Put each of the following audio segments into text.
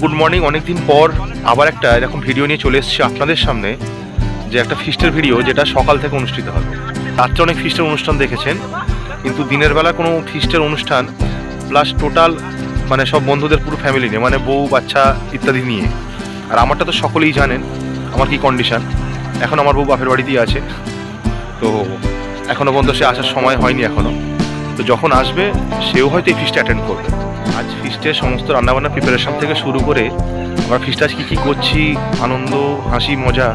Good morning অনেকদিন পর আবার একটা এরকম ভিডিও নিয়ে চলে এসেছি আপনাদের সামনে, যে একটা ফিস্টের ভিডিও যেটা সকাল থেকে অনুষ্ঠিত হবে। রাত্রে অনেক ফিস্টের অনুষ্ঠান দেখেছেন, কিন্তু দিনের বেলা কোনো ফিস্টের অনুষ্ঠান প্লাস টোটাল মানে সব বন্ধুদের পুরো ফ্যামিলি নিয়ে মানে বউ, বাচ্চা ইত্যাদি নিয়ে। আর আমারটা তো সকলেই জানেন, আমার কি কন্ডিশন এখন আমার বউ বাপের বাড়িতেই আছে। তো এখনও পর্যন্ত সে আসার সময় হয়নি এখনও তো যখন আসবে, সেও হয়তো এই ফিস্টে অ্যাটেন্ড করবে। আজ ফিস্টের সমস্ত রান্নাবান্না প্রিপারেশন থেকে শুরু করে আমরা ফিস্ট আজ কী কী করছি, আনন্দ, হাসি, মজা,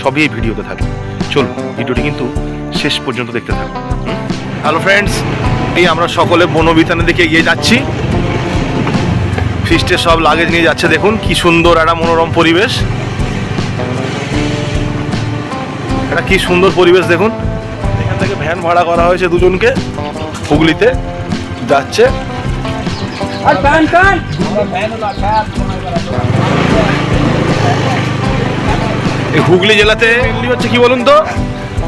সবই এই ভিডিওতে থাকে চলুন ভিডিওটি কিন্তু শেষ পর্যন্ত দেখতে থাকুন। হ্যালো ফ্রেন্ডস এই আমরা সকলে বনবিতানের দিকে এগিয়ে যাচ্ছি। ফিস্টের সব লাগেজ নিয়ে যাচ্ছে, দেখুন কি সুন্দর একটা মনোরম পরিবেশ। এটা কি সুন্দর পরিবেশ, দেখুন। এখান থেকে ভ্যান ভাড়া করা হয়েছে দুজনকে। হুগলিতে যাচ্ছে। এই হুগলি জেলাতে মেনলি হচ্ছে কি বলুন তো?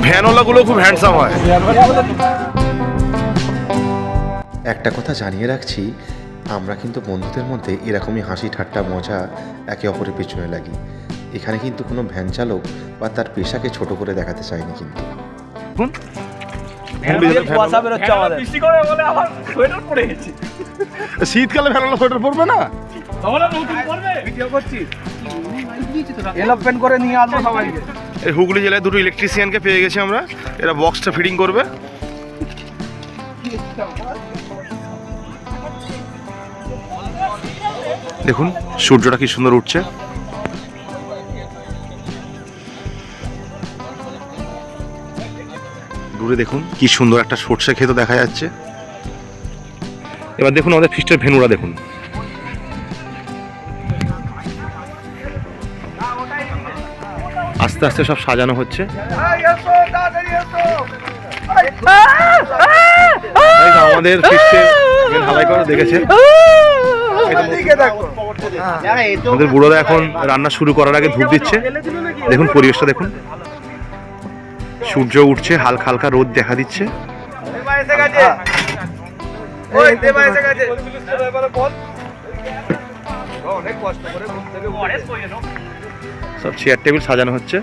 ভ্যানওয়ালাগুলো খুব হ্যান্ডসাম হয়। একটা কথা জানিয়ে রাখছি আমরা কিন্তু বন্ধুদের মধ্যে এরকমই হাসি ঠাট্টা মজা একে অপরের পেছনে লাগি। এখানে কিন্তু কোনো ভ্যান চালক বা তার পেশাকে ছোট করে দেখাতে চাইনি কিন্তু। কুয়াশা বেরোচ্ছে আমাদের। বৃষ্টি করে বলে আমার সোয়েটার পরে গেছি। শীতকালে সোয়েটার পরবে না? তোমরা নতুন পরবে। ভিডিও করছি। এলোপেন করে নিয়ে আসব সবাইকে। এই হুগলি জেলায় দুটো ইলেকট্রিশিয়ানকে পেয়ে গেছি আমরা। এরা বক্সটা ফিটিং করবে। দেখুন সূর্যটা কি সুন্দর উঠছে। দূরে দেখুন, কি সুন্দর একটা সর্ষে ক্ষেত দেখা যাচ্ছে। এবার দেখুন আমাদের ফিস্টের ভেনুরা দেখুন। আস্তে আস্তে সব সাজানো হচ্ছে। আমাদের আমাদের বুড়োরা এখন রান্না শুরু করার আগে ধূপ দিচ্ছে। দেখুন পরিবেশটা দেখুন। সূর্য উঠছে হালকা হালকা রোদ দেখা দিচ্ছে। সব চেয়ার টেবিল সাজানো হচ্ছে।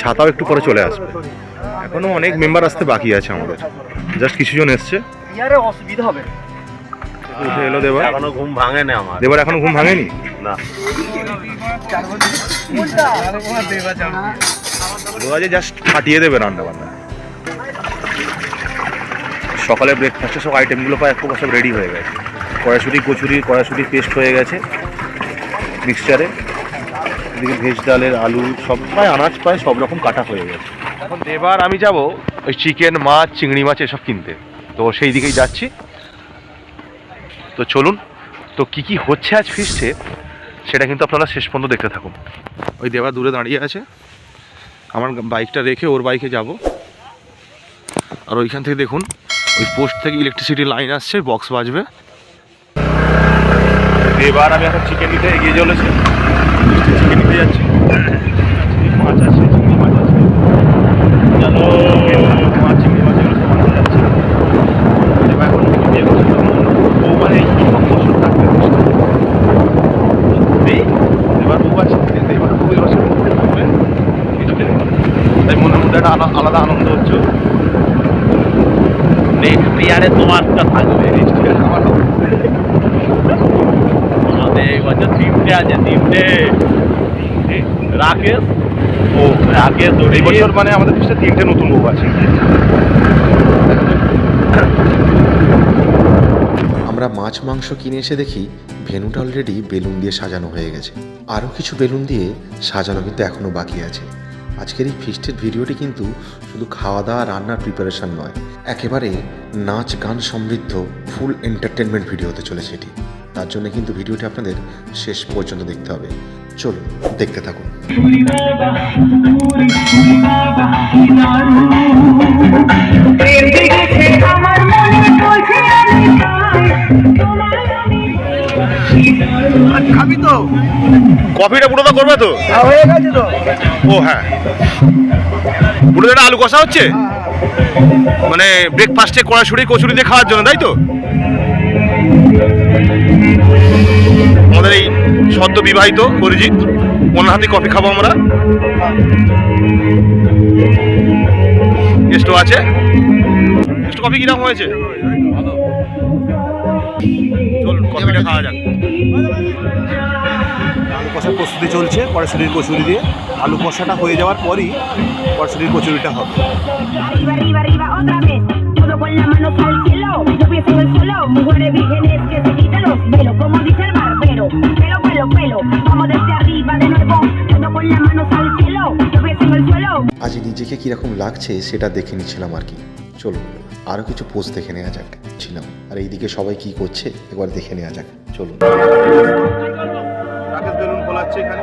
ছাতাও একটু পরে চলে আসবে। এখনও অনেক মেম্বার আসতে বাকি আছে আমাদের। জাস্ট কিছুজন এসছে। অসুবিধা হবে। উঠে এলো দেবার। এখনও ঘুম ভাঙে না আমার। দেবার এখনও ঘুম ভাঙেনি? না। জাস্ট ফাটিয়ে দেবে রান্না বান্না। সকালে ব্রেকফাস্টের সব আইটেমগুলো প্রায় এক সব রেডি হয়ে গেছে। কড়াইশুটি কচুরি কড়াইশুটি পেস্ট হয়ে গেছে মিক্সচারে এদিকে ভেজ ডালের আলু সব প্রায় আনাজ প্রায় সব রকম কাটা হয়ে গেছে। এখন এবার আমি যাব ওই চিকেন মাছ চিংড়ি মাছ এসব কিনতে। তো সেই দিকেই যাচ্ছি। তো চলুন তো কি কি হচ্ছে আজ ফিস্টে সেটা কিন্তু আপনারা শেষ পর্যন্ত দেখতে থাকুন। ওই দেবা দূরে দাঁড়িয়ে আছে। আমার বাইকটা রেখে ওর বাইকে যাব। আর ওইখান থেকে দেখুন ওই পোস্ট থেকে ইলেকট্রিসিটি লাইন আসছে বক্স বাজবে। এবার আমি এখন চিকেন নিতে এগিয়ে চলেছি। চিকেন নিতে যাচ্ছি মাছ আছে চিংড়ি মাছ আছে চলো মাছ চিংড়ি মাছ এগুলো সব আনতে যাচ্ছি এবার এখন বিয়ে করছি তখন বউ মানে কি সব বছর থাকবে এই এবার বউ আছে। এবার বউ এবার সব থাকবে কিছু পারে। তাই মনের মধ্যে একটা আলা- আলাদা আনন্দ হচ্ছে। নেক্সট ইয়ারে তোমারটা থাকবে। নেক্সট ইয়ার আমার আমাদের বছর তিনটে আছে তিনটে। রাকেশ ও রাকেশ এই বছর মানে আমাদের তিনটে নতুন বউ আছে। আমরা মাছ মাংস কিনে এসে দেখি ভেনুটা অলরেডি বেলুন দিয়ে সাজানো হয়ে গেছে। আরও কিছু বেলুন দিয়ে সাজানো কিন্তু এখনও বাকি আছে। আজকের এই ফিস্টের ভিডিওটি কিন্তু শুধু খাওয়া দাওয়া রান্নার প্রিপারেশন নয়, একেবারে নাচ, গান সমৃদ্ধ ফুল এন্টারটেনমেন্ট ভিডিও হতে চলেছে এটি। তার জন্য কিন্তু ভিডিওটি আপনাদের শেষ পর্যন্ত দেখতে হবে। চলুন, দেখতে থাকুন। খাবি তো। কফিটা পুরোটা করবে তো? হয়ে গেছে তো। ও হ্যাঁ। পুরোটা আলু কষা হচ্ছে? মানে ব্রেকফাস্টে কড়াশুড়ি কচুরি দিয়ে খাওয়ার জন্য তাই তো? আমাদের এই সদ্য বিবাহিত অরিজিৎ ওনার হাতে কফি খাব আমরা। টেস্টও আছে। টেস্ট কফি কীরকম হয়েছে? চলুন কফিটা খাওয়া যাক। আলু কষার প্রস্তুতি চলছে কড়াশুরির কচুরি দিয়ে। আলু কষাটা হয়ে যাওয়ার পরই কড়াশুরির কচুরিটা হবে। আজ নিজেকে কীরকম লাগছে সেটা দেখে নিচ্ছিলাম আর কি। চলুন আরও কিছু পোস্ট দেখে নেওয়া যাক ছিলাম। আর এইদিকে সবাই কি করছে একবার দেখে নেওয়া যাক চলুন। রাকেশ বেলুন খোলাচ্ছে এখানে।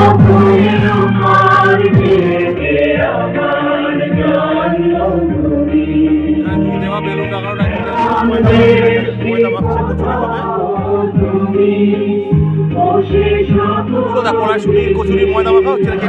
কড়াশুটির কচুরির ময়দা মাখা হচ্ছে নাকি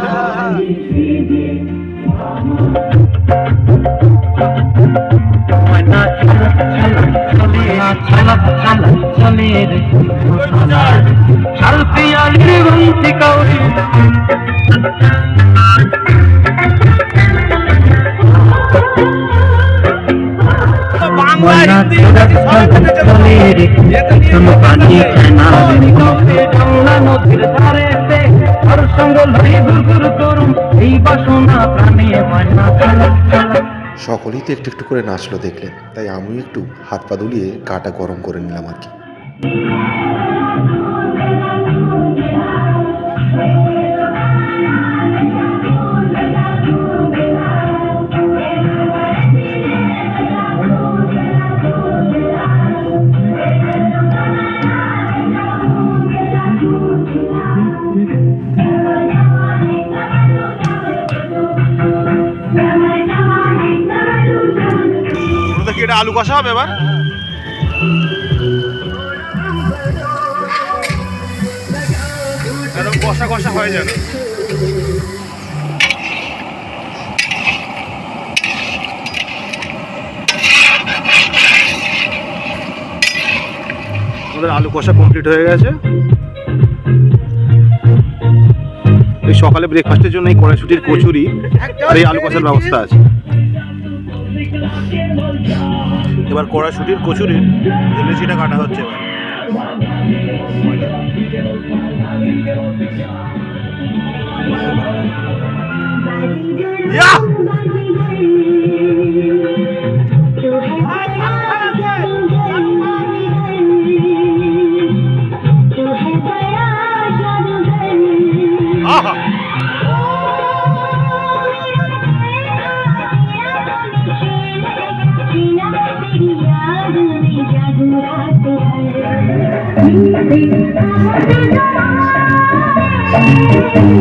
এটা? সকলেই তো একটু একটু করে নাচলো দেখলেন। তাই আমি একটু হাত পা দুলিয়ে গাটা গরম করে নিলাম আর কি। কষা হবে এবার। একদম কষা কষা হয়ে যাবে। আলু কষা কমপ্লিট হয়ে গেছে। এই সকালে ব্রেকফাস্টের জন্য এই কড়াইশুটির কচুরি আর এই আলু কষার ব্যবস্থা আছে। এবার কড়াশুটির কচুরির লুচিটা কাটা হচ্ছে এবার ইয়া!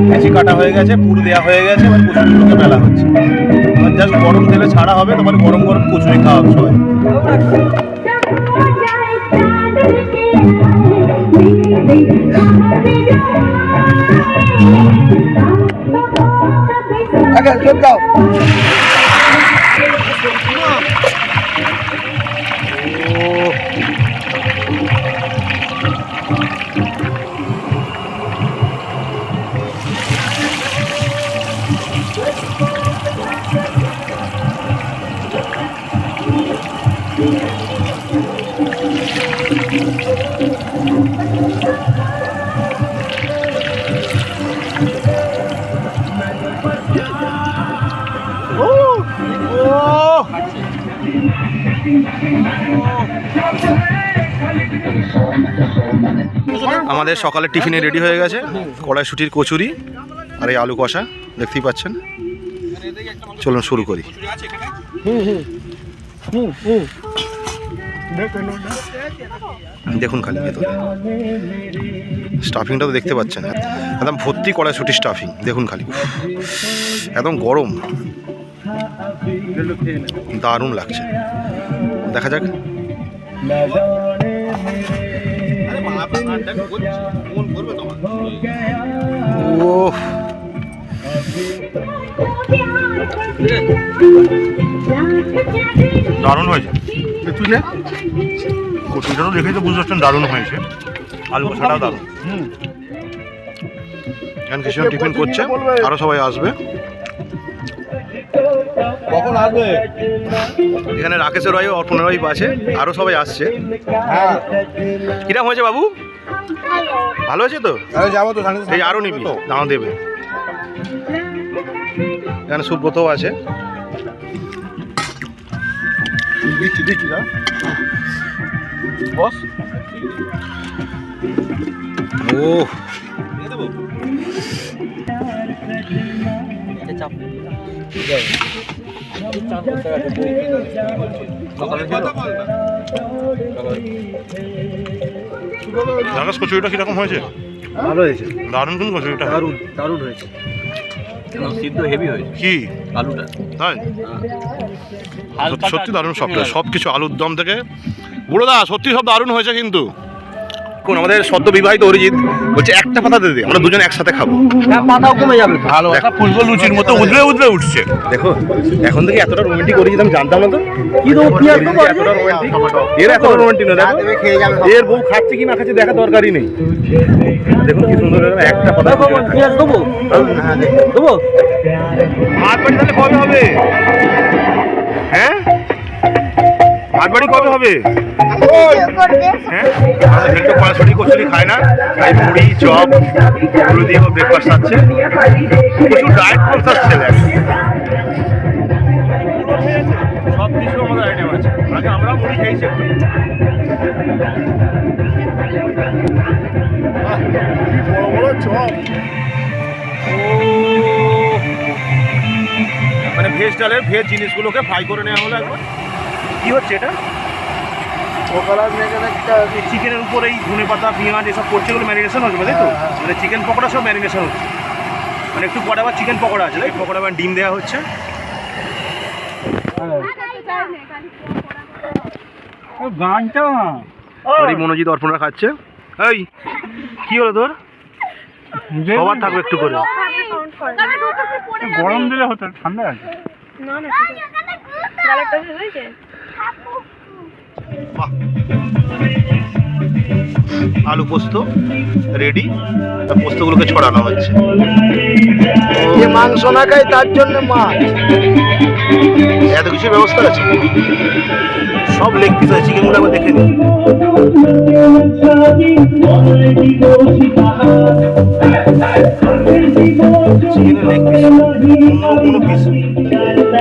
লেচি কাটা হয়ে গেছে পুর দেওয়া হয়ে গেছে, এবার কচুরিগুলোকে বেলা হচ্ছে। এবার জাস্ট গরম তেলে ছাড়া হবে, তোমার গরম গরম কচুরি খাওয়া সবাই। আগে চল যাও আমাদের সকালে টিফিনে রেডি হয়ে গেছে কড়াইশুটির কচুরি আর এই আলু কষা, দেখতেই পাচ্ছেন। চলুন শুরু করি। দেখুন খালি স্টাফিংটা তো দেখতে পাচ্ছেন। একদম ভর্তি কড়াইশুটি স্টাফিং দেখুন খালি। একদম গরম। দারুণ লাগছে। দেখা যাক। ও দারুণ হয়েছে। তুলে কচুরিটা তো দেখেই তো বুঝতে পারছেন দারুণ হয়েছে। আলু কষাটাও দারুণ। এখন কিছু টিফিন করছে আরও সবাই আসবে। কখন আসবে? এখানে রাকেশের ওয়াইফ অর্পণের ওয়াইফ আছে আরও সবাই আসছে। হ্যাঁ। কিরম হয়েছে বাবু? ভালো হয়েছে তো? তাহলে যাব তো এই আরও নিবি দাও দেবে। এখানে সুব্রতও আছে। দিচ্ছি দিচ্ছি বস। ও রাকেশ কচুরিটা কীরকম হয়েছে? ভালো হয়েছে। দারুণ কিন্তু কচুরিটা। দারুণ দারুণ হয়েছে। সিদ্ধ হেভি হয়েছে? কি? আলুটা। তাই? সত্যি দারুণ সব সব কিছু আলুর দম থেকে। বুড়োদা সত্যি সব দারুণ হয়েছে কিন্তু। কোন আমাদের সদ্য বিবাহিত অরিজিৎ বলছে একটা পাতা দিয়ে দে আমরা দুজন একসাথে খাব। পাতাও কমে যাবে ভালো। একটা ফুলকো লুচির মতো উদলে উদলে উঠছে। দেখো এখন থেকে এতটা রোমান্টিক অরিজিৎ আমি জানতাম না তো। কি দেবো পেঁয়াজ অরিজিৎ এতটা রোমান্টিক এর এতটা রোমান্টিক না দেখো। এর বউ খাচ্ছে কি না খাচ্ছে দেখা দরকারই নেই। দেখুন কি সুন্দর একটা পাতা রাখা। পেঁয়াজ দেবো? দেবো? ভাত বাড়ি তাহলে কবে হবে? হ্যাঁ? ভাত বাড়ি কবে হবে? হ্যাঁ একটু কড়াছড়ি কচুরি খায় না তাই মুড়ি চপ এগুলো দিয়ে ব্রেকফাস্ট আছে প্রচুর ডায়েট কনসাস ছেলে সব কিছু আমাদের আইটেম আছে আগে আমরা মুড়ি খেয়েছি মানে ভেজ ডালের ভেজ জিনিসগুলোকে ফ্রাই করে নেওয়া হলো একবার। কি হচ্ছে এটা? মেঘে এই চিকেনের উপরে এই ধনে পাতা পেঁয়াজ এসব করছে এগুলো ম্যারিনেশন হচ্ছে তাই তো? মানে চিকেন পকোড়া সব ম্যারিনেশন হচ্ছে। মানে একটু পরে আবার চিকেন পকোড়া আছে তাই পকোড়া আবার ডিম দেওয়া হচ্ছে। গানটা। আর এই মনোজিৎ অর্পণরা খাচ্ছে। এই কি হলো তোর? সবার থাকবে একটু করে। গরম দিলে হতো ঠান্ডা আছে। না না বাহ। আলু পোস্ত রেডি পোস্তগুলোকে ছড়ানো হচ্ছে। যে মাংস না খায় তার জন্য মাছ। এত কিছু ব্যবস্থা আছে? সব লেগ পিস আছে চিকেনগুলো একবার দেখে নিই চিকেনের লেগ পিস অন্য কোনো পিস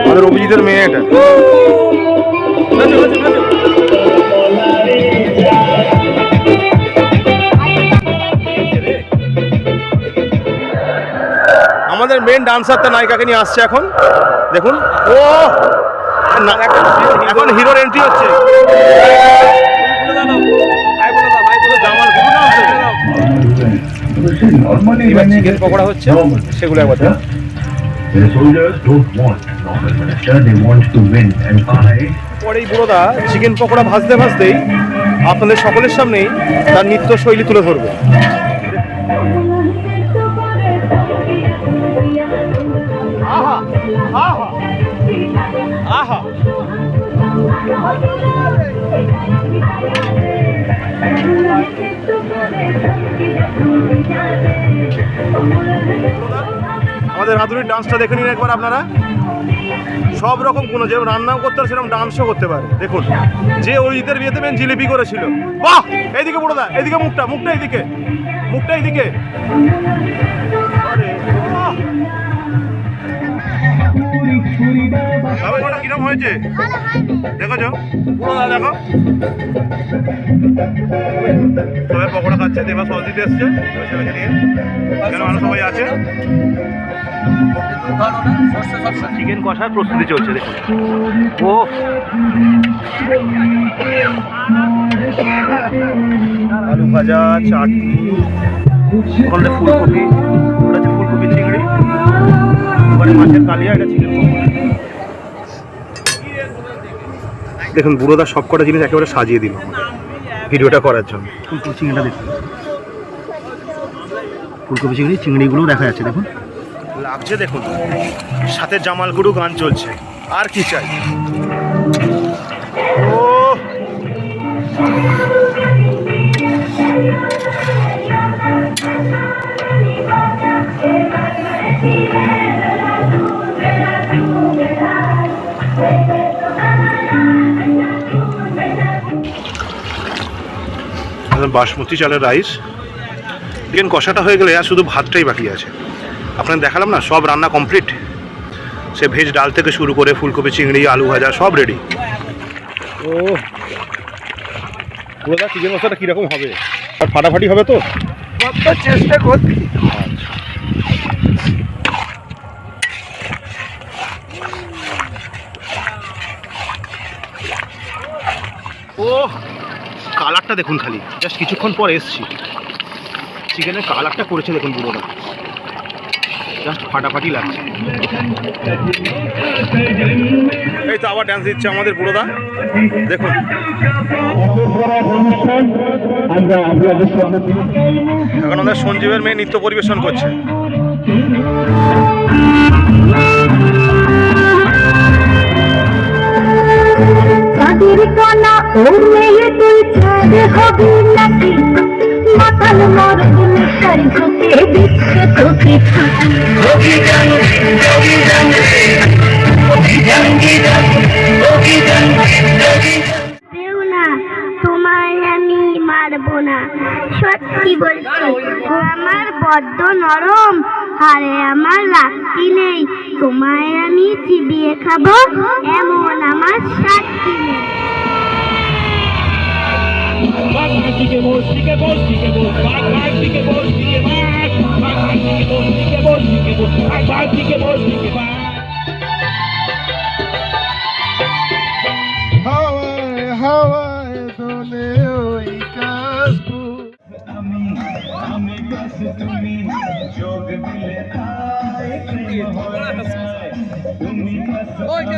আমাদের অভিজিতের মেয়ে এটা। আমাদের মেন ডান্সারটা নায়িকাকে নিয়ে আসছে এখন দেখুন ও এখন হিরোর এন্ট্রি হচ্ছে পকোড়া হচ্ছে সেগুলো একবার দেখ। The soldiers don't want normal minister, they want to win. And I পরে বুড়োদা চিকেন পকোড়া ভাজতে ভাজতেই আপনাদের সকলের সামনেই তার নৃত্য শৈলী তুলে ধরবে আমাদের রাধুনির ডান্সটা দেখে নিন একবার আপনারা। সব রকম কোনো যেরকম রান্নাও করতে পারে, সেরকম ডান্সও করতে পারে। দেখুন, যে অরিজিতের বিয়েতে মেন জিলিপি করেছিল। বাহ! এইদিকে বড়দা এদিকে মুখটা মুখটা এইদিকে মুখটা এইদিকে। বাবা, ওটা কিরম হয়েছে? দেখেছ? পুরোদা দেখো? সবাই পকোড়া খাচ্ছে দেবা সস দিতে এসছে। ছেলেকে নিয়ে। এখানে আরও সবাই আছে। চিকেন কষার প্রস্তুতি চলছে দেখুন। ও। আলু ভাজা চাটনি। ওখানে ফুলকপি ওটা হচ্ছে ফুলকপি চিংড়ি। ওখানে মাছের কালিয়া এটা চিকেন দেখুন বুড়োদা সব কটা জিনিস একেবারে সাজিয়ে দিল ভিডিওটা করার জন্য। ফুলকপি চিংড়িটা দেখুন। ফুলকপি চিংড়ি চিংড়িগুলোও দেখা যাচ্ছে দেখুন। লাগছে দেখুন। সাথে জামাল গুরু গান চলছে। আর কি চাই? ও বাসমতি চালের রাইস। চিকেন কষাটা হয়ে গেলে আর শুধু ভাতটাই বাকি আছে। আপনাকে দেখালাম না সব রান্না কমপ্লিট সে ভেজ ডাল থেকে শুরু করে ফুলকপি চিংড়ি আলু ভাজা সব রেডি ও চিকেন মশলাটা কীরকম হবে? আর ফাটাফাটি হবে তো? চেষ্টা করছি। ও কালারটা দেখুন খালি। জাস্ট কিছুক্ষণ পর এসছি। চিকেনের কালারটা করেছে দেখুন পুরোটা জাস্ট ফাটাফাটি লাগছে। এই তো আবার ডান্স দিচ্ছে আমাদের পুরোদা দেখুন। এখন আমাদের সঞ্জীবের মেয়ে নৃত্য পরিবেশন করছে। চাঁদের কানা ও মেয়ে তুই ছেড়ে হবি নাকি? মাতাল মরদ মিশাই তোকে দিচ্ছে তোকে না তোমায় আমি মারবো না। সত্যি বলছি, আমার বড্ড নরম। হারে আমার রাত্রি নেই। তোমায় আমি চিবিয়ে খাব এমন আমার সাক্ষী নেই। ভাত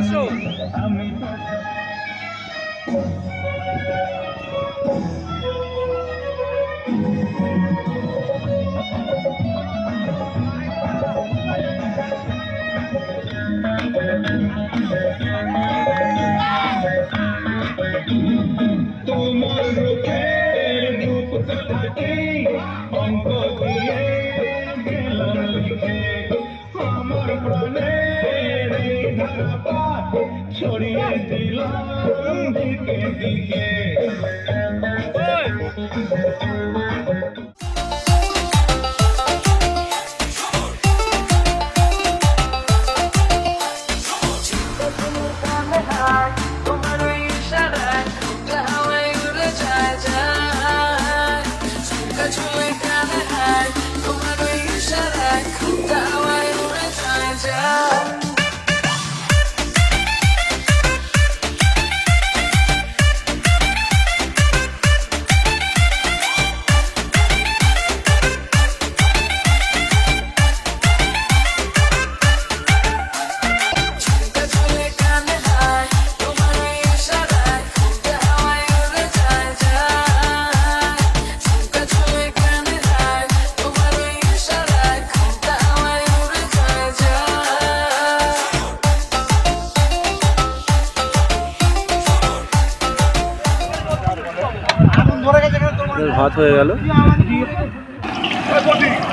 হয়ে গেল।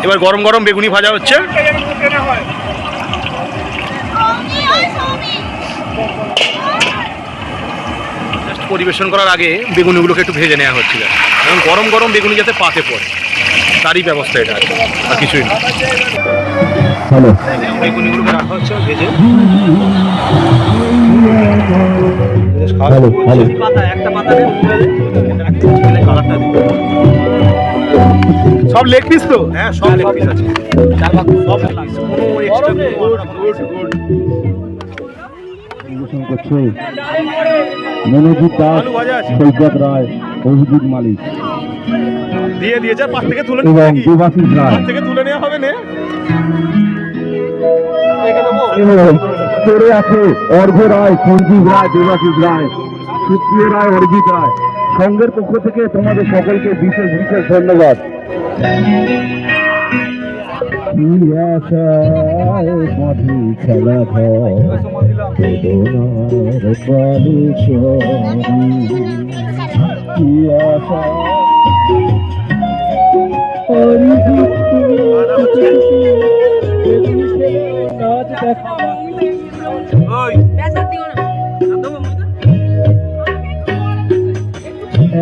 এবার গরম গরম বেগুনি ভাজা হচ্ছে। পরিবেশন করার আগে বেগুনিগুলোকে একটু ভেজে নেওয়া হচ্ছিল এবং গরম গরম বেগুনি যাতে পাতে পড়ে তারই ব্যবস্থা এটা আছে আর কিছুই না। বেগুনিগুলোকে রাখা হচ্ছে ভেজে। বেশ পাতা একটা পাতা কালারটা সব লেগ পিস তো? হ্যাঁ সব লেগ পিস আছে। সব leg piece, কোনো পরিবেশন করছে মনোজিৎ দাস। সৈকত রায় অভিজিৎ মালিক। দিয়ে দিয়েছে পাশ থেকে তুলে এবং? দেবাশিস রায়। থেকে তুলে নেওয়া হবে নে। পড়ে আছে অর্ঘ্য রায় সঞ্জীব রায় দেবাশিস রায় সুপ্রিয় রায় অরিজিৎ রায়। সংঘের পক্ষ থেকে তোমাদের সকলকে বিশেষ বিশেষ ধন্যবাদ। খেলা ঘর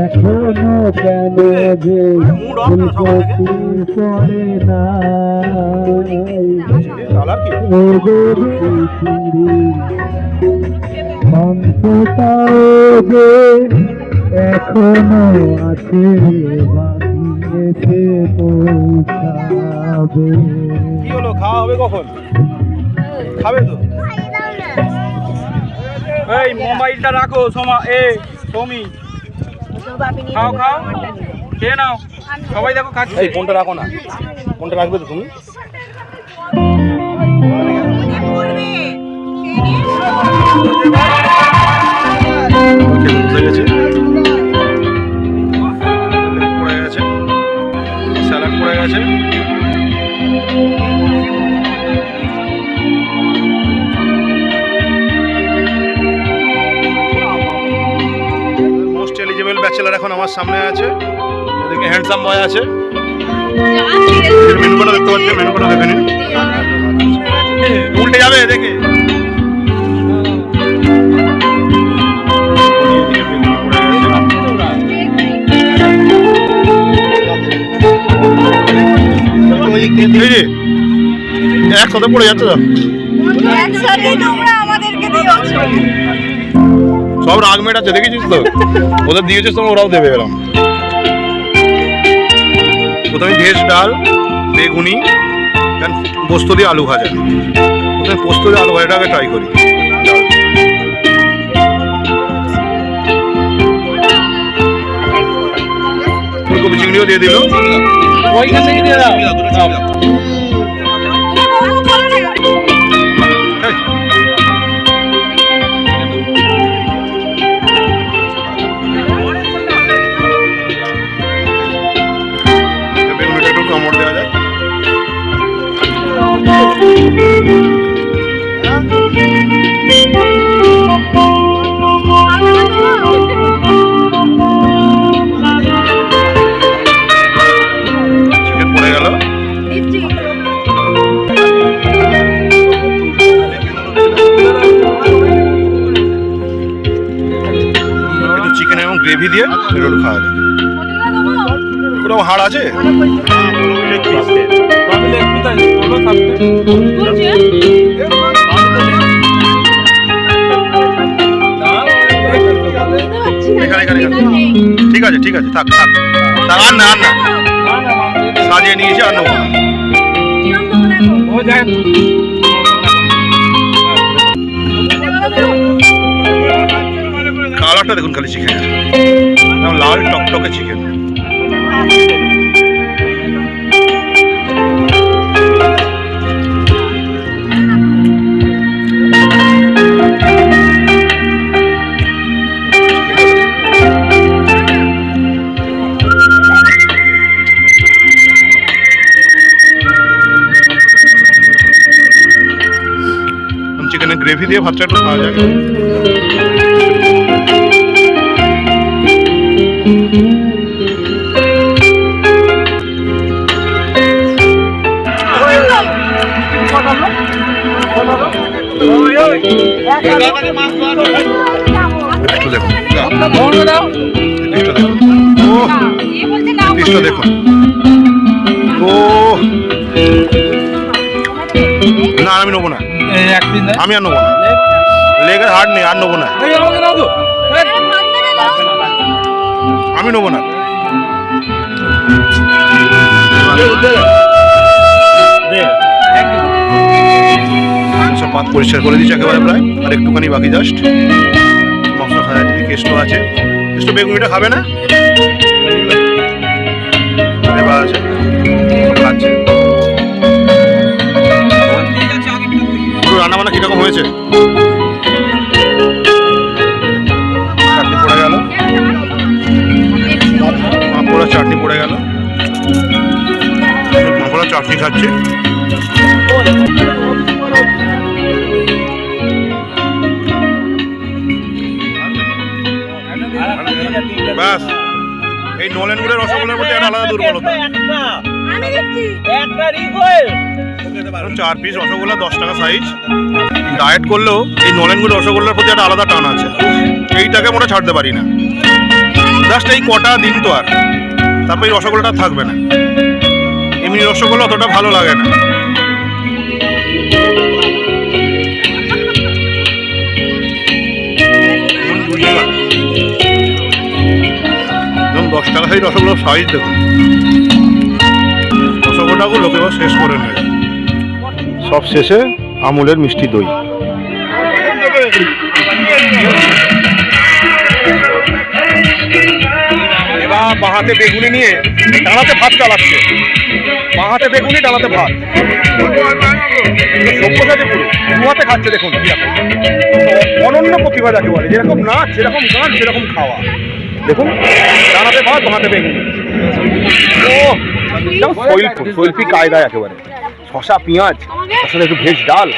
এখনও কেন যে ফুলকপি পড়ে না। মাংসটাও যে এখনও আছে বাকি পৌঁছাবে। কি হলো খাওয়া হবে কখন? খাবে তো? এই মোবাইলটা রাখো সোমা এ সৌমি। খাও খাও। খেয়ে নাও। সবাই দেখো খাচ্ছে। এই ফোনটা রাখো না। ফোনটা রাখবে তো তুমি? খেতে সামনে আছে। এদিকে হ্যান্ডসাম বয় আছে। মেনু কোডটা দেখতে পাচ্ছেন মেনু কোডটা দেখে নিন। উল্টে যাবে দেখে। একসাথে পড়ে যাচ্ছে তো। একসাথে তোমরা সব রাগ মেটাচ্ছে দেখেছিস তো? ওদের দিয়েছিস তোমার ওরাও দেবে এরকম প্রথমে ভেজ ডাল বেগুনি পোস্ত দিয়ে আলু ভাজা। প্রথমে পোস্ত দিয়ে আলু ভাজাটাকে ট্রাই করি। ফুলকপি চিংড়িও দিয়ে দিল। ওইখান থেকে দিয়ে দাও। গ্রেভি দিয়ে একটু খাওয়া যায়। ওরকম হাড় আছে। ঠিক আছে ঠিক আছে থাক থাক। থাক আর না আর না। সাজিয়ে নিয়েছি আর নেব কালারটা দেখুন খালি চিকেন লাল টকটকে চিকেন চিকেনের গ্রেভি দিয়ে ভাতটা একটু খাওয়া যায় দেখুন। ও না আমি নেব না। আমি আর নেব না। লেগের হাড় নেই আর নেব না। আমি নেব না। পাত পরিষ্কার করে দিয়েছি একেবারে প্রায়, আর একটুখানি বাকি জাস্ট মশলা খাওয়া যদি কেষ্ট আছে। কেষ্ট বেগুনিটা খাবে না? আছে। খাচ্ছে। পুরো রান্না বান্না হয়েছে? পড়ে গেল। মাপড়া চাটনি পড়ে গেল। মাপড়া চাটনি খাচ্ছে। ব্যাস। এই নলেনগুড়ের রসগোল্লার প্রতি একটা আলাদা দুর্বলতা। আমি দেখছি। কারণ চার পিস রসগোল্লা দশ টাকা সাইজ ডায়েট করলেও এই নলেনগুড় রসগোল্লার প্রতি একটা আলাদা টান আছে। এইটাকে মোটা ছাড়তে পারি না। জাস্ট এই কটা দিন তো আর। তারপর এই রসগোল্লাটা থাকবে না। এমনি রসগোল্লা অতটা ভালো লাগে না। সেই রসগোল্লার সাইজ দেখুন। রসগোল্লাগুলো এবার শেষ করে নেয়। সব শেষে আমুলের মিষ্টি দই। এবার বাহাতে বেগুনি নিয়ে ডানাতে ভাত চালাচ্ছে। বাহাতে বেগুনি ডানাতে ভাত। সভ্যসাচে পুরো, কুয়াতে খাচ্ছে দেখুন অনন্য প্রতিভা যাকে বলে, যেরকম নাচ, যেরকম গান, সেরকম খাওয়া। দেখুন ডানাতে ভাত বাহাতে বেগুনি ও শৈল্পী কায়দায় একেবারে। শশা পেঁয়াজ, তার সাথে একটু ভেজ ডাল।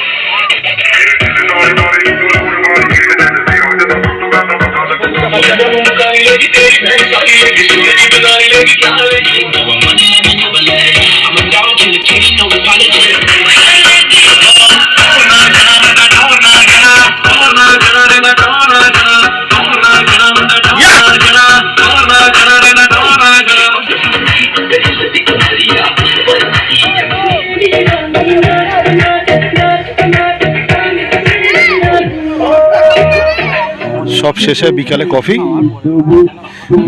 শেষে বিকালে কফি,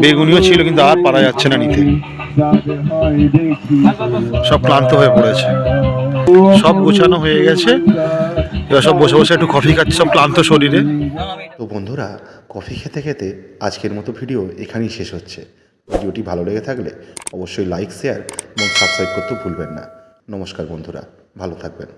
বেগুনিও ছিল কিন্তু আর পারা যাচ্ছে না নিতে। সব ক্লান্ত হয়ে পড়েছে। সব গোছানো হয়ে গেছে। এবার সব বসে বসে একটু কফি খাচ্ছে, সব ক্লান্ত শরীরে। তো বন্ধুরা, কফি খেতে খেতে আজকের মতো ভিডিও এখানেই শেষ হচ্ছে। ভিডিওটি ভালো লেগে থাকলে অবশ্যই লাইক, শেয়ার এবং সাবস্ক্রাইব করতে ভুলবেন না। নমস্কার বন্ধুরা, ভালো থাকবেন।